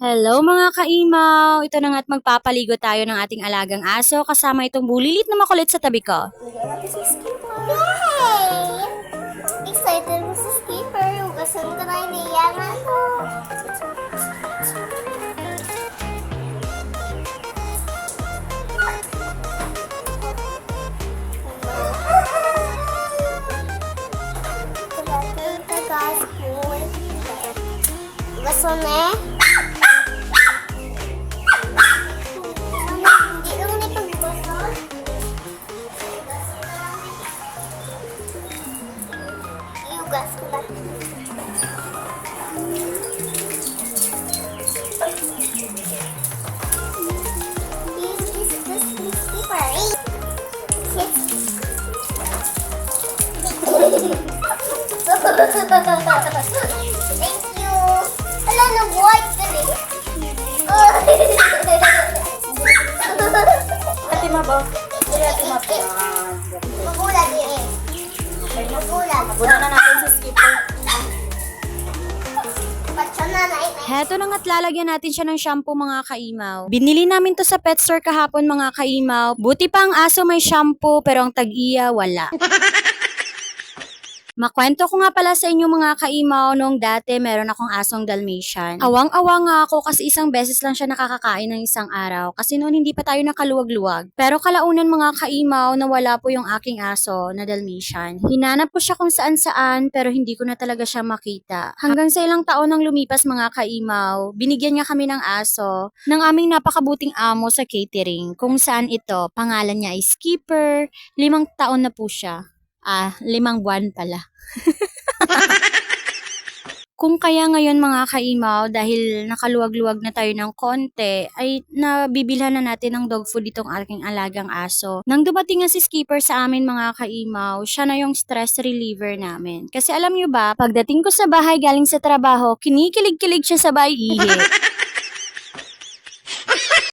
Hello mga kaimaw! Ito na nga't magpapaligo tayo ng ating alagang aso kasama itong bulilit na makulit sa tabi ko. Yay! Excited mo sa skipper. Hugasan ka na iniyangan ko. Hugasan na eh. Thank you. Ala, nag-white ka rin. Ate Mabo, Magulat din eh. Magulat. muna na natin sa skipper. Na na. Heto na nga't lalagyan natin siya ng shampoo mga kaimaw. Binili namin to sa pet store kahapon mga kaimaw. Buti pa ang aso may shampoo pero ang tag-iya wala. Makwento ko nga pala sa inyo mga kaimaw, noong dati meron akong asong Dalmatian. Awang-awa nga ako kasi isang beses lang siya nakakakain ng isang araw kasi noon hindi pa tayo nakaluwag-luwag. Pero kalaunan mga kaimaw, nawala po yung aking aso na Dalmatian. Hinanap ko siya kung saan-saan pero hindi ko na talaga siya makita. Hanggang sa ilang taon nang lumipas mga kaimaw, binigyan niya kami ng aso ng aming napakabuting amo sa catering kung saan ito, pangalan niya ay Skipper, limang taon na po siya. Ah, limang buwan pala. Kung kaya ngayon mga kaimaw, dahil nakaluwag-luwag na tayo ng konti, ay nabibilhan na natin ng dog food itong aking alagang aso. Nang dumating nga si Skipper sa amin mga kaimaw, siya na yung stress reliever namin. Kasi alam nyo ba, pagdating ko sa bahay galing sa trabaho, kinikilig-kilig siya sa bahay ihi.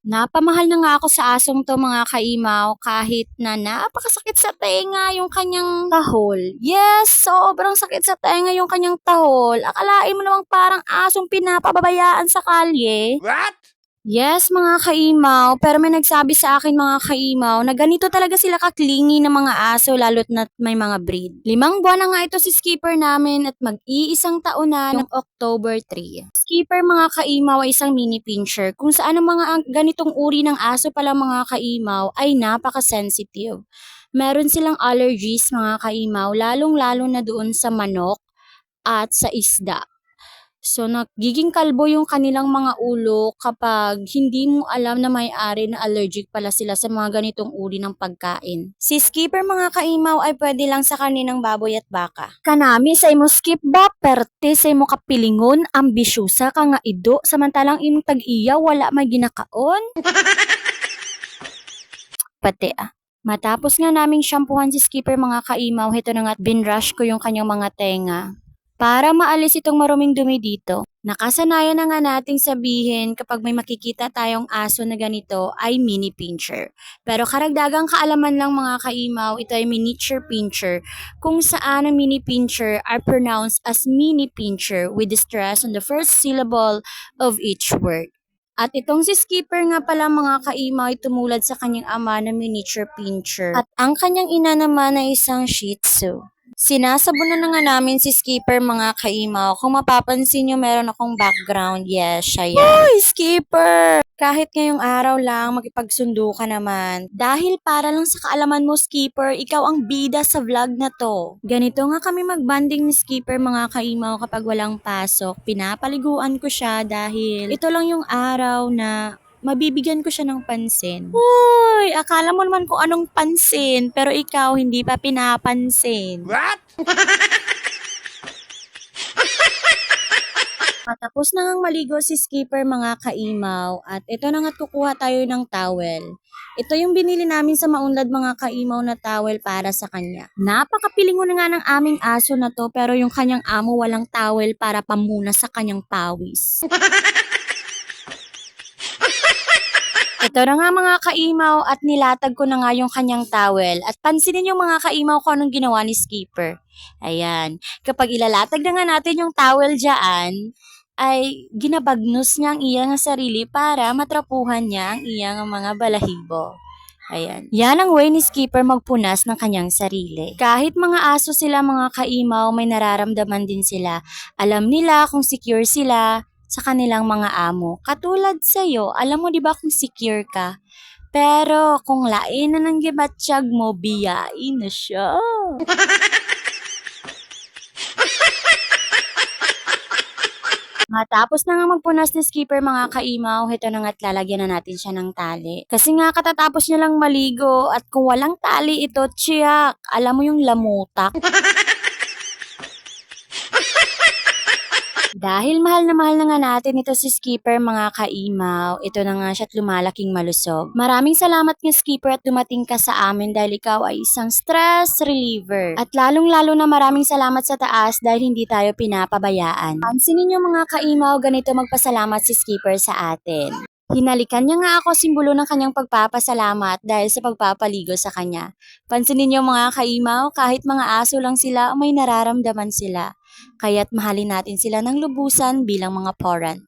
Napamahal na nga ako sa asong to mga kaimaw kahit na napakasakit sa tenga yung kanyang tahol. Yes, sobrang sakit sa tenga yung kanyang tahol. Akalain mo namang parang asong pinapababayaan sa kalye. What? Yes, mga kaimaw. Pero may nagsabi sa akin mga kaimaw na ganito talaga sila kaklingi ng mga aso lalo't na may mga breed. Limang buwan na nga ito si skipper namin at mag-iisang taon na ng October 3. Skipper mga kaimaw ay isang mini pincher kung saan ang mga ganitong uri ng aso pala mga kaimaw ay napaka-sensitive. Meron silang allergies mga kaimaw lalong-lalo na doon sa manok at sa isda. So, nagiging kalbo yung kanilang mga ulo kapag hindi mo alam na may-ari na allergic pala sila sa mga ganitong uri ng pagkain. Si skipper mga kaimaw ay pwede lang sa kaninang baboy at baka. Kanami sa imo skip ba, perte sa imo kapilingon, ambisyosa ka nga ido, samantalang imong tag-iya wala may ginakaon. Pati ah. Matapos nga naming shampoohan si Skipper mga kaimaw, hito na nga't binrush ko yung kanyang mga tenga. Para maalis itong maruming dumi dito, nakasanayan na nga nating sabihin kapag may makikita tayong aso na ganito ay mini pincher. Pero karagdagang kaalaman lang mga kaimaw, ito ay miniature pincher kung saan ang mini pincher are pronounced as mini pincher with the stress on the first syllable of each word. At itong si Skipper nga pala mga kaimaw ay tumulad sa kanyang ama na miniature pincher. At ang kanyang ina naman ay isang Shih Tzu. Sinasabunan na nga namin si Skipper mga kaimaw. Kung mapapansin nyo, meron akong background. Yes, siya yan. Hoy, Skipper! Kahit ngayong araw lang, makipagsundo ka naman. Dahil para lang sa kaalaman mo, Skipper, ikaw ang bida sa vlog na to. Ganito nga kami magbanding ni Skipper mga kaimaw kapag walang pasok. Pinapaliguan ko siya dahil ito lang yung araw na mabibigyan ko siya ng pansin. Uy, akala mo naman kung anong pansin, pero ikaw hindi pa pinapansin. What? Patapos na ngang maligo si Skipper mga kaimaw at ito na nga't kukuha tayo ng towel. Ito yung binili namin sa maunlad mga kaimaw na towel para sa kanya. Napakapilingo na nga ng aming aso na to pero yung kanyang amo walang towel para pamuna sa kanyang pawis. Ito na nga mga kaimaw at nilatag ko na nga yung kanyang towel. At pansinin yung mga kaimaw ko anong ginawa ni Skipper. Ayan. Kapag ilalatag na nga natin yung towel dyan, ay ginabagnos niya ang iyang sarili para matrapuhan niya ang iyang mga balahibo. Ayan. Yan ang way ni Skipper magpunas ng kanyang sarili. Kahit mga aso sila mga kaimaw, may nararamdaman din sila. Alam nila kung secure sila sa kanilang mga amo. Katulad sa'yo, alam mo di ba kung secure ka? Pero kung lain na ng gibatsyag mo, biyain na siya. Matapos na nga magpunas ni Skipper mga kaimaw, ito na nga't lalagyan na natin siya ng tali. Kasi nga katatapos niya lang maligo at kung walang tali ito, tiyak, alam mo yung lamutak. Dahil mahal na mahal na nga natin ito si Skipper mga kaimaw, ito na nga siya at lumalaking malusog. Maraming salamat nga Skipper at dumating ka sa amin dahil ikaw ay isang stress reliever. At lalong lalo na maraming salamat sa taas dahil hindi tayo pinapabayaan. Pansinin niyo mga kaimaw, ganito magpasalamat si Skipper sa atin. Hinalikan niya nga ako simbolo ng kanyang pagpapasalamat dahil sa pagpapaligo sa kanya. Pansinin niyo mga kaimaw, kahit mga aso lang sila, may nararamdaman sila. Kaya't mahalin natin sila ng lubusan bilang mga parent.